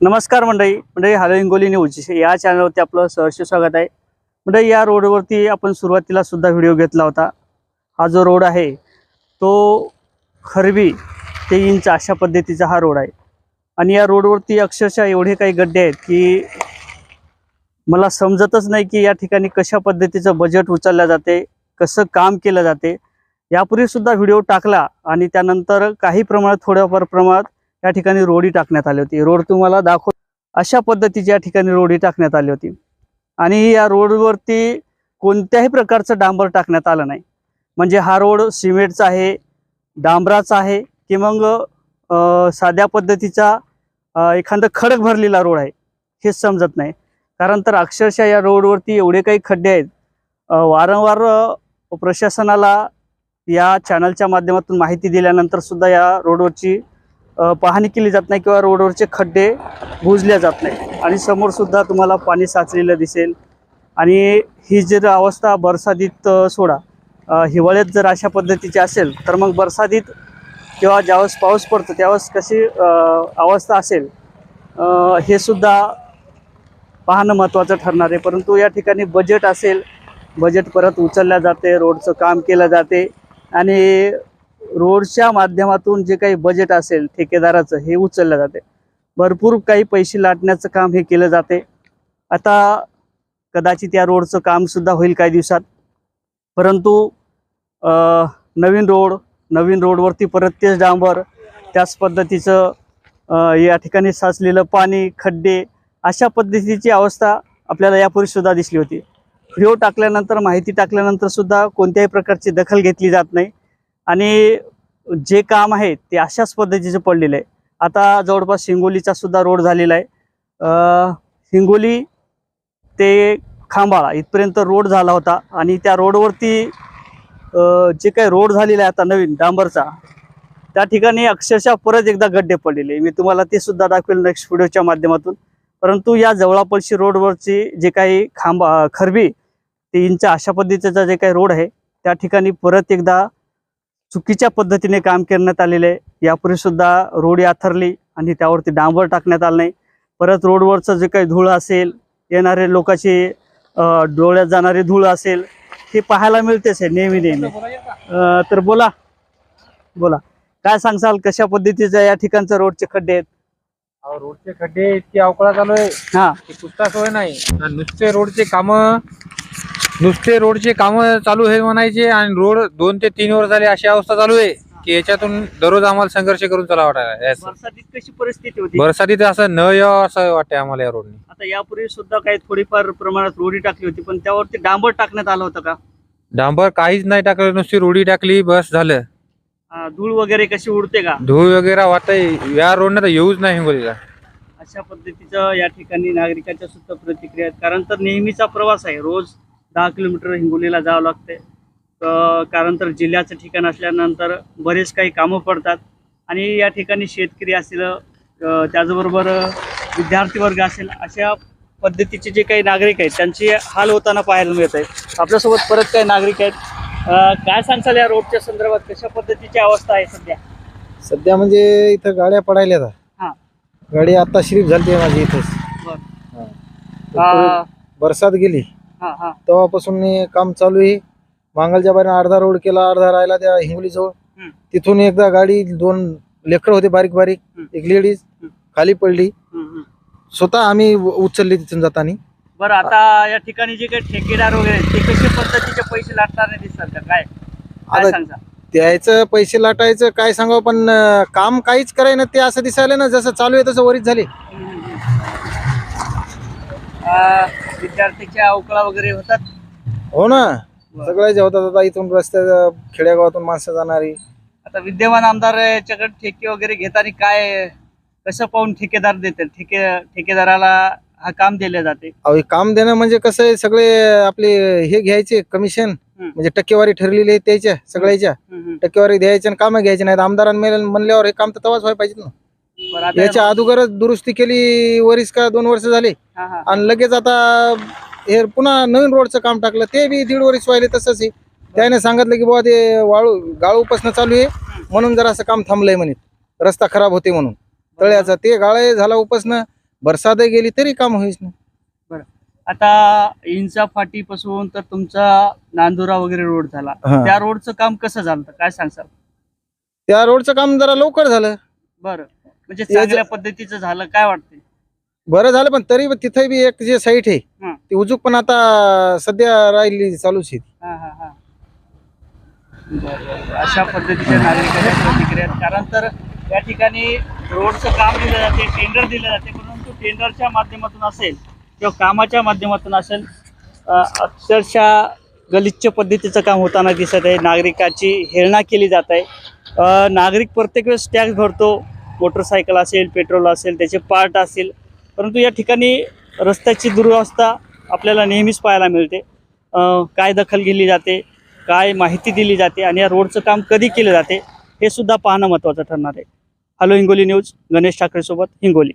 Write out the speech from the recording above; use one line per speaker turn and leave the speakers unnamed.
नमस्कार मंडळी. मंडळी हॅलो हिंगोली न्यूज. या चॅनलवरती आपलं सहर्ष स्वागत आहे. मंडळी या रोडवरती आपण सुरुवातीला सुद्धा व्हिडिओ घेतला होता. हा जो रोड आहे तो खरबी ते इंच अशा पद्धतीचा हा रोड आहे. आणि या रोडवरती अक्षरशः एवढे काही गड्डे आहेत की मला समजतच नाही की या ठिकाणी कशा पद्धतीचं बजेट उचललं जाते कसं काम केलं जाते. यापूर्वीसुद्धा व्हिडिओ टाकला आणि त्यानंतर काही प्रमाणात थोड्याफार प्रमाणात या ठिकाणी रोडी टाकण्यात आली होती. रोड तुम्हाला दाखव अशा पद्धतीची या ठिकाणी रोडी टाकण्यात आली होती. आणि या रोडवरती कोणत्याही प्रकारचं डांबर टाकण्यात आलं नाही. म्हणजे हा रोड सिमेंटचा आहे डांबराचा आहे की मग साध्या पद्धतीचा एखादा खडक भरलेला रोड आहे हेच समजत नाही. कारण तर अक्षरशः या रोडवरती एवढे काही खड्डे आहेत. वारंवार प्रशासनाला या चॅनलच्या माध्यमातून माहिती दिल्यानंतर सुद्धा या रोडवरची पाहणी केली जात नाही किंवा रोडवरचे खड्डे बुजले जात नाही. आणि समोरसुद्धा तुम्हाला पाणी साचलेलं दिसेल. आणि ही जर अवस्था बरसादीत सोडा हिवाळ्यात जर अशा पद्धतीची असेल तर मग बरसादीत किंवा ज्यावेळेस पाऊस पडतो त्यावेळेस कशी अवस्था असेल हे सुद्धा पाहणं महत्त्वाचं ठरणार आहे. परंतु या ठिकाणी बजेट असेल बजेट परत उचलल्या जाते रोडचं काम केलं जाते. आणि रोडच्या माध्यमातून जे काही बजेट असेल ठेकेदाराचं हे उचललं जाते. भरपूर काही पैसे लाटण्याचं काम हे केलं जाते. आता कदाचित या रोडचं कामसुद्धा होईल काही दिवसात. परंतु नवीन रोड नवीन रोडवरती परत तेच डांबर त्याच पद्धतीचं या ठिकाणी साचलेलं पाणी खड्डे अशा पद्धतीची अवस्था आपल्याला यापूर्वीसुद्धा दिसली होती. व्हिडिओ टाकल्यानंतर माहिती टाकल्यानंतरसुद्धा कोणत्याही प्रकारची दखल घेतली जात नाही. आणि जे काम आहे ते अशाच पद्धतीचं पडलेलं आहे. आता जवळपास हिंगोलीचा सुद्धा रोड झालेला आहे. हिंगोली ते खांबाळा इथपर्यंत रोड झाला होता आणि त्या रोडवरती जे काही रोड झालेला आहे आता नवीन डांबरचा त्या ठिकाणी अक्षरशः परत एकदा गड्डे पडलेले मी तुम्हाला ते सुद्धा दाखवेल नेक्स्ट व्हिडिओच्या माध्यमातून. परंतु या जवळापळशी रोडवरची जे काही खांबा खरबी ते इंच अशा पद्धतीचा जे काही रोड आहे त्या ठिकाणी परत एकदा चुकीच्या पद्धतीने काम करण्यात आलेले आहे. यापूर्वी सुद्धा रोड याथरली आणि त्यावरती डांबर टाकण्यात आलं नाही. परत रोडवरचं जे काही धूळ असेल येणारे लोकांची डोळ्यात जाणारी धूळ असेल हे पाहायला मिळतेच आहे नेहमी नेहमी. तर बोला. बोला. काय सांगसाल कशा पद्धतीचं या ठिकाणचं रोडचे खड्डे आहेत?
रोडचे खड्डे इतके अवकळा चालू आहे
हा.
की पुसता सोय नाही. नुसते रोडचे काम नुसते रोडचे काम चालू आहे म्हणायचे आणि रोड दोन ते तीन वर्ष झाले अशी अवस्था चालू आहे की याच्यातून दररोज आम्हाला संघर्ष करून चला वाटायला.
बरसातीत कशी परिस्थिती होती?
बरसातीत असं न यावं असं वाटतंय आम्हाला या रोडने.
आता यापूर्वी सुद्धा काही थोडीफार प्रमाणात रोडी टाकली होती पण त्यावरती डांबर टाकण्यात आलं होतं का?
डांबर काहीच नाही टाकलं नुसती रोडी टाकली बस झालं.
अ, धूळ वगैरे कशी उडते का?
धूळ वगैरे वाटतंय. या रोडने तर येऊच नाही हिंगोलीला.
अशा पद्धतीचं या ठिकाणी नागरिकांच्या सुद्धा प्रतिक्रिया आहेत. कारण तर नेहमीचा प्रवास आहे. रोज दहा किलोमीटर हिंगोलीला जावं लागते कारण तर जिल्ह्याचं ठिकाण असल्यानंतर बरेच काही कामं पडतात. आणि या ठिकाणी शेतकरी असेल त्याचबरोबर विद्यार्थी वर्ग असेल अशा पद्धतीचे जे काही नागरिक आहेत त्यांचे हाल होताना पाहायला मिळत आहे आपल्यासोबत परत काही नागरिक आहेत. काय सांगताल या रोडच्या संदर्भात? कशा पद्धतीची अवस्था आहे सध्या?
सध्या म्हणजे इथं गाड्या पडायल्या आता.
हा.
गाडी आता श्रीप झाली माझी इथंच.
बरं.
बरसात गेली. तेव्हापासून हे काम चालू आहे. मांगलच्या बाहेर अर्धा रोड केला अर्धा राहिला त्या हिंगोली जवळ
हम्म.
तिथून एकदा गाडी दोन लेकर होते बारीक बारीक. एक लेडीज. खाली पडली. स्वतः आम्ही उचलली तिथून जाताना.
बरं आता या ठिकाणी जे काही ठेकेदार वगैरे ते कशा पद्धतीचे पैसे लाटणारे दिसतात का काय? काय
आता
सांगता
द्यायचं पैसे लाटायचं काय सांगावं पण अं, काम काहीच कराय ना ते असं दिसायला ना जसं चालू आहे तसं वरीच झाले.
अं, विद्यार्थ्याच्या अवकळा वगैरे होतात?
हो ना. सगळ्याचे होतात आता इथून रस्त्या खेड्यागावातून माणसं जाणारी.
आता विद्यमान आमदार याच्याकडे ठेके वगैरे घेताना काय कसं पाहून ठेकेदार देतात ठेके ठेकेदाराला हा काम दिले जाते.
अहो हे काम देणं म्हणजे कसं आहे सगळे आपले हे घ्यायचे कमिशन म्हणजे टक्केवारी ठरलेली आहे त्याच्या सगळ्याच्या.
हम्म, हम्म.
टक्केवारी द्यायच्या आणि कामं घ्यायचे नाहीत आमदारांना म्हणल्यावर हे काम तर तवाच व्हायला पाहिजे ना.
बरं आता
याच्या अगोदरच दुरुस्ती केली वरीस का दोन वर्ष झाले.
हा, हा.
आणि लगेच आता हे पुन्हा नवीन रोडचं काम टाकलं. ते बी दीड वरीस व्हायले तसंच आहे. त्याने सांगितलं की बाबा ते वाळू गाळू उपसणं चालू आहे. म्हणून जरा असं काम थांबलंय म्हणे. रस्ता खराब होते म्हणून. तळ्याचा ते गाळ झाला उपसणं बरसातही गेली तरी काम होईच ना
आता इंचा फाटीपासून तर तुमचा नांदुरा वगैरे रोड झाला.
हा.
त्या रोडचं काम कसं झालं होतं? काय सांगसाल
त्या रोडचं काम जरा लवकर झालं.
बरं. म्हणजे चांगल्या पद्धतीचं झालं काय वाटतंय
बरं झालं पण तरी तिथे बी एक जे साईट आहे
हं.
ती उजूक पण आता सध्या राहिली चालूच आहे
हा, हा, हा. बरं, बरं, बरं. अशा पद्धतीच्या नागरिकांच्या प्रतिक्रिया आहेत. कारण तर या ठिकाणी रोडचं काम दिलं जाते टेंडर दिलं जाते परंतु टेंडरच्या माध्यमातून असेल किंवा कामाच्या माध्यमातून असेल अ, अक्षरशः गलिच्छ पद्धतीचं काम होताना दिसत आहे नागरिकाची हेळणा केली जात आहे अ, नागरिक प्रत्येक वेळेस टॅक्स भरतो मोटरसायकल असेल पेट्रोल असेल त्याचे पार्ट असेल परंतु या ठिकाणी रस्त्याची दुरावस्था आपल्याला नेहमीच पाहायला मिळते. काय दखल घेतली जाते काय माहिती दिली जाते आणि या रोडचं काम कधी केलं जाते हे सुद्धा पाहणं महत्त्वाचं ठरणार आहे. हॅलो हिंगोली न्यूज गणेश ठाकरेसोबत हिंगोली.